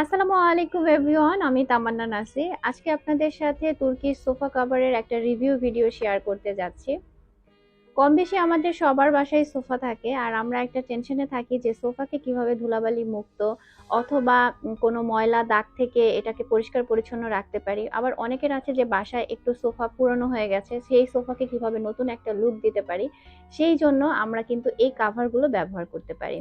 আসসালামু আলাইকুম এভরিওয়ান, আমি তামান্না নাসি আজকে আপনাদের সাথে তুর্কির সোফা কাভারের একটা রিভিউ ভিডিও শেয়ার করতে যাচ্ছি। কম বেশি আমাদের সবার বাসায় সোফা থাকে, আর আমরা একটা টেনশনে থাকি যে সোফাকে কীভাবে ধুলাবালি মুক্ত অথবা কোনো ময়লা দাগ থেকে এটাকে পরিষ্কার পরিচ্ছন্ন রাখতে পারি। আবার অনেকের আছে যে বাসায় একটু সোফা পুরনো হয়ে গেছে, সেই সোফাকে কীভাবে নতুন একটা লুক দিতে পারি, সেই জন্য আমরা কিন্তু এই কাভারগুলো ব্যবহার করতে পারি।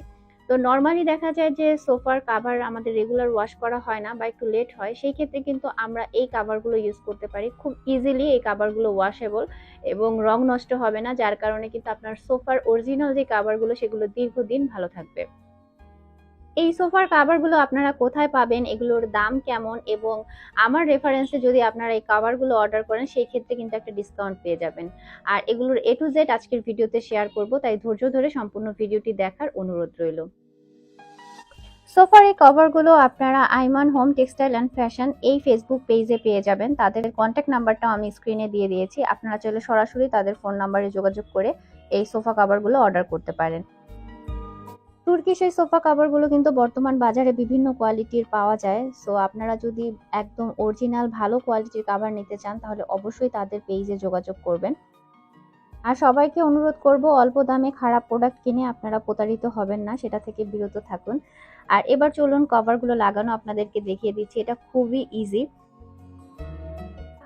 তো নর্মালি দেখা যায় যে সোফার কাভার আমাদের রেগুলার ওয়াশ করা হয় না বা একটু লেট হয়, সেই ক্ষেত্রে কিন্তু আমরা এই কাভারগুলো ইউজ করতে পারি। খুব ইজিলি এই কাভারগুলো ওয়াশেবল এবং রং নষ্ট হবে না, যার কারণে কিন্তু আপনার সোফার অরিজিনাল যে কাভারগুলো সেগুলো দীর্ঘদিন ভালো থাকবে। এই সোফার কাভারগুলো আপনারা কোথায় পাবেন? এগুলোর দাম কেমন? এবং আমার রেফারেন্সে যদি আপনারা এই কাভারগুলো অর্ডার করেন, সেই ক্ষেত্রে কিন্তু একটা ডিসকাউন্ট পেয়ে যাবেন। আর এগুলোর এ টু জেড আজকের ভিডিওতে শেয়ার করব, তাই ধৈর্য ধরে সম্পূর্ণ ভিডিওটি দেখার অনুরোধ রইল। সোফার এই কভারগুলো আপনারা Aiman home textile and fashion এই ফেসবুক পেজে পেয়ে যাবেন। তাদের কন্ট্যাক্ট নাম্বারটাও আমি স্ক্রিনে দিয়ে দিয়েছি। আপনারা চাইলে সরাসরি তাদের ফোন নাম্বারে যোগাযোগ করে এই সোফা কভারগুলো অর্ডার করতে পারেন। তুর্কিশ সেই সোফা কভারগুলো কিন্তু বর্তমান বাজারে বিভিন্ন কোয়ালিটির পাওয়া যায়। সো আপনারা যদি একদম অরিজিনাল ভালো কোয়ালিটির কভার নিতে চান, তাহলে অবশ্যই তাদের পেজে যোগাযোগ করবেন। আর সবাইকে অনুরোধ করব, অল্প দামে খারাপ প্রোডাক্ট কিনে আপনারা প্রতারিত হবেন না, সেটা থেকে বিরত থাকুন। আর এবার চলুন কভারগুলো লাগানো, আপনাদেরকে দেখিয়ে দিচ্ছি। এটা খুবই ইজি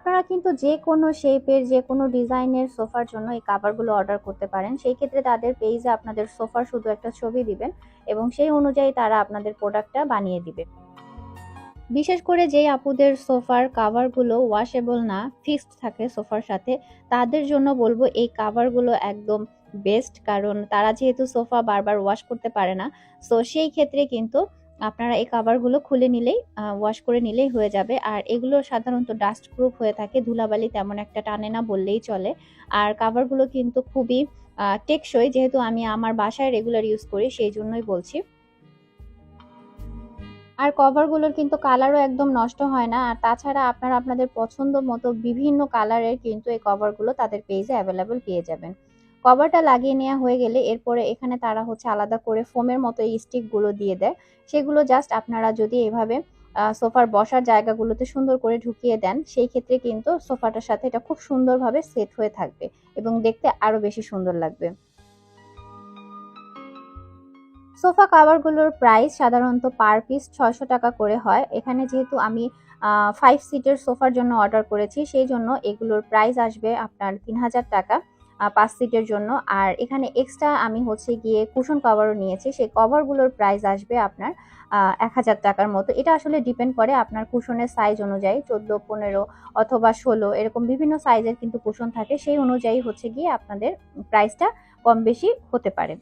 আপনারা কিন্তু যে কোনো শেপের যে কোনো ডিজাইনের সোফার জন্য এই কাভারগুলো অর্ডার করতে পারেন। সেই ক্ষেত্রে তাদের পেজে আপনাদের সোফার শুধু একটা ছবি দিবেন এবং সেই অনুযায়ী তারা আপনাদের প্রোডাক্টটা বানিয়ে দিবে। বিশেষ করে যেই আপুদের সোফার কাভারগুলো ওয়াশেবল না ফিক্সড থাকে সোফার সাথে, তাদের জন্য বলব এই কাভারগুলো একদম বেস্ট কারণ তারা যেহেতু সোফা বারবার ওয়াশ করতে পারে না সো সেই ক্ষেত্রে কিন্তু আপনারা এই কাভারগুলো খুলে নিলেই ওয়াশ করে নিলেই হয়ে যাবে। আর এগুলো সাধারণত ডাস্ট প্রুফ হয়ে থাকে, ধুলাবালি তেমন একটা টানে না, বললেই চলে। আর কাভারগুলো কিন্তু খুবই টেকসই, যেহেতু আমি আমার বাসায় রেগুলার ইউজ করি, সেই জন্যই বলছি। আর কভারগুলোর কিন্তু কালারও একদম নষ্ট হয় না। আর তাছাড়া আপনারা আপনাদের পছন্দ মতো বিভিন্ন কালারের কিন্তু এই কভারগুলো তাদের পেজে অ্যাভেলেবল পেয়ে যাবেন। কভারটা লাগিয়ে নেওয়া হয়ে গেলে এরপরে এখানে তারা হচ্ছে আলাদা করে ফোমের মতো এই স্টিকগুলো দিয়ে দেয়। সেগুলো জাস্ট আপনারা যদি এভাবে সোফার বসার জায়গাগুলোতে সুন্দর করে ঢুকিয়ে দেন, সেই ক্ষেত্রে কিন্তু সোফাটার সাথে এটা খুব সুন্দরভাবে সেট হয়ে থাকবে এবং দেখতে আরও বেশি সুন্দর লাগবে। সোফা কাভারগুলোর প্রাইস সাধারণত পার পিস ছয়শো টাকা করে হয়। এখানে যেহেতু আমি ফাইভ সিটের সোফার জন্য অর্ডার করেছি, সেই জন্য এগুলোর প্রাইস আসবে আপনার তিন হাজার টাকা। পাঁচ সিটের জন্য। আর এখানে এক্সট্রা আমি হচ্ছে গিয়ে কুশন কভারও নিয়েছি। সেই কভারগুলোর প্রাইস আসবে আপনার এক হাজার টাকার মতো। এটা আসলে ডিপেন্ড করে আপনার কুশনের সাইজ অনুযায়ী। চোদ্দ, পনেরো অথবা ষোলো এরকম বিভিন্ন সাইজের কিন্তু কুশন থাকে। সেই অনুযায়ী হচ্ছে গিয়ে আপনাদের প্রাইসটা কম বেশি হতে পারে।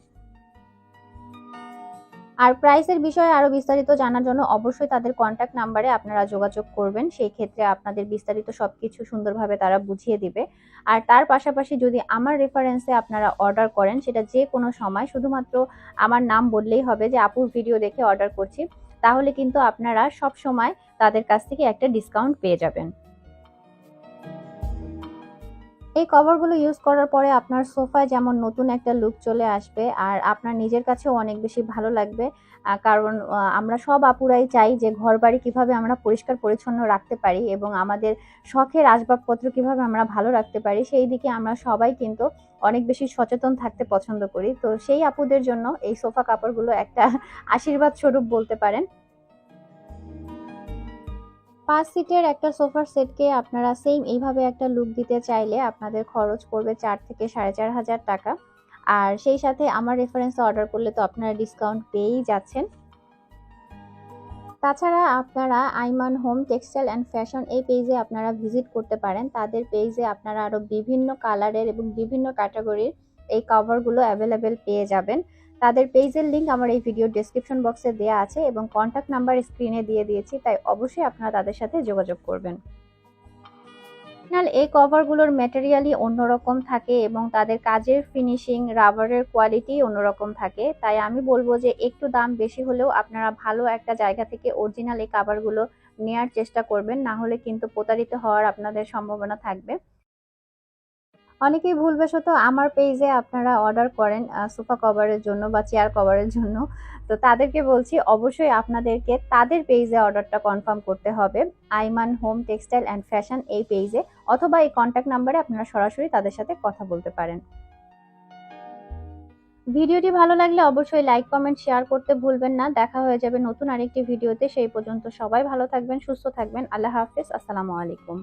আর প্রাইসের বিষয়ে আরও বিস্তারিত জানার জন্য অবশ্যই তাদের কন্ট্যাক্ট নাম্বারে আপনারা যোগাযোগ করবেন। সেই ক্ষেত্রে আপনাদের বিস্তারিত সব কিছু সুন্দরভাবে তারা বুঝিয়ে দিবে। আর তার পাশাপাশি যদি আমার রেফারেন্সে আপনারা অর্ডার করেন, সেটা যে কোনো সময়, শুধুমাত্র আমার নাম বললেই হবে যে, আপুর ভিডিও দেখে অর্ডার করছি। তাহলে কিন্তু আপনারা সব সময় তাদের কাছ থেকে একটা ডিসকাউন্ট পেয়ে যাবেন। এই কভারগুলো ইউজ করার পরে আপনার সোফায় যেমন নতুন একটা লুক চলে আসবে আর আপনার নিজের কাছেও অনেক বেশি ভালো লাগবে। কারণ আমরা সব আপুরাই চাই যে ঘর বাড়ি কীভাবে আমরা পরিষ্কার পরিচ্ছন্ন রাখতে পারি এবং আমাদের শখের আসবাবপত্র কীভাবে আমরা ভালো রাখতে পারি, সেই দিকে আমরা সবাই কিন্তু অনেক বেশি সচেতন থাকতে পছন্দ করি। তো সেই আপুদের জন্য এই সোফা কাপড়গুলো একটা আশীর্বাদ স্বরূপ বলতে পারেন। পাঁচ সিটের একটা সোফার সেটকে আপনারা সেম এইভাবে একটা লুক দিতে চাইলে আপনাদের খরচ পড়বে চার থেকে সাড়ে চার হাজার টাকা। আর সেই সাথে আমার রেফারেন্সে অর্ডার করলে তো আপনারা ডিসকাউন্ট পেয়েই যাচ্ছেন। তাছাড়া আপনারা Aiman home textile and fashion এই পেজে আপনারা ভিজিট করতে পারেন। তাদের পেজে আপনারা আরও বিভিন্ন কালারের এবং বিভিন্ন ক্যাটাগরির এই কভারগুলো অ্যাভেলেবেল পেয়ে যাবেন। তাদের পেজের লিঙ্ক আমার এই ভিডিও ডেসক্রিপশন বক্সে দেওয়া আছে এবং কন্ট্যাক্ট নাম্বার স্ক্রিনে দিয়ে দিয়েছি, তাই অবশ্যই আপনারা তাদের সাথে যোগাযোগ করবেন। এই কভারগুলোর ম্যাটেরিয়ালই অন্যরকম থাকে এবং তাদের কাজের ফিনিশিং রাবারের কোয়ালিটি অন্যরকম থাকে। তাই আমি বলব যে একটু দাম বেশি হলেও আপনারা ভালো একটা জায়গা থেকে অরিজিনাল এই কাভারগুলো নেয়ার চেষ্টা করবেন, না হলে কিন্তু প্রতারিত হওয়ার আপনাদের সম্ভাবনা থাকবে। অনেকেই ভুলবশত আমার পেজে আপনারা অর্ডার করেন সোফা কভারের জন্য বা চেয়ার কভারের জন্য। তো তাদেরকে বলছি, অবশ্যই আপনাদেরকে তাদের পেজে অর্ডারটা কনফার্ম করতে হবে। Aiman home textile and fashion এই পেজে অথবা এই কন্ট্যাক্ট নাম্বারে আপনারা সরাসরি তাদের সাথে কথা বলতে পারেন। ভিডিওটি ভালো লাগলে অবশ্যই লাইক কমেন্ট শেয়ার করতে ভুলবেন না। দেখা হয়ে যাবে নতুন আরেকটি ভিডিওতে। সেই পর্যন্ত সবাই ভালো থাকবেন, সুস্থ থাকবেন। আল্লাহ হাফিজ। আসসালামু আলাইকুম।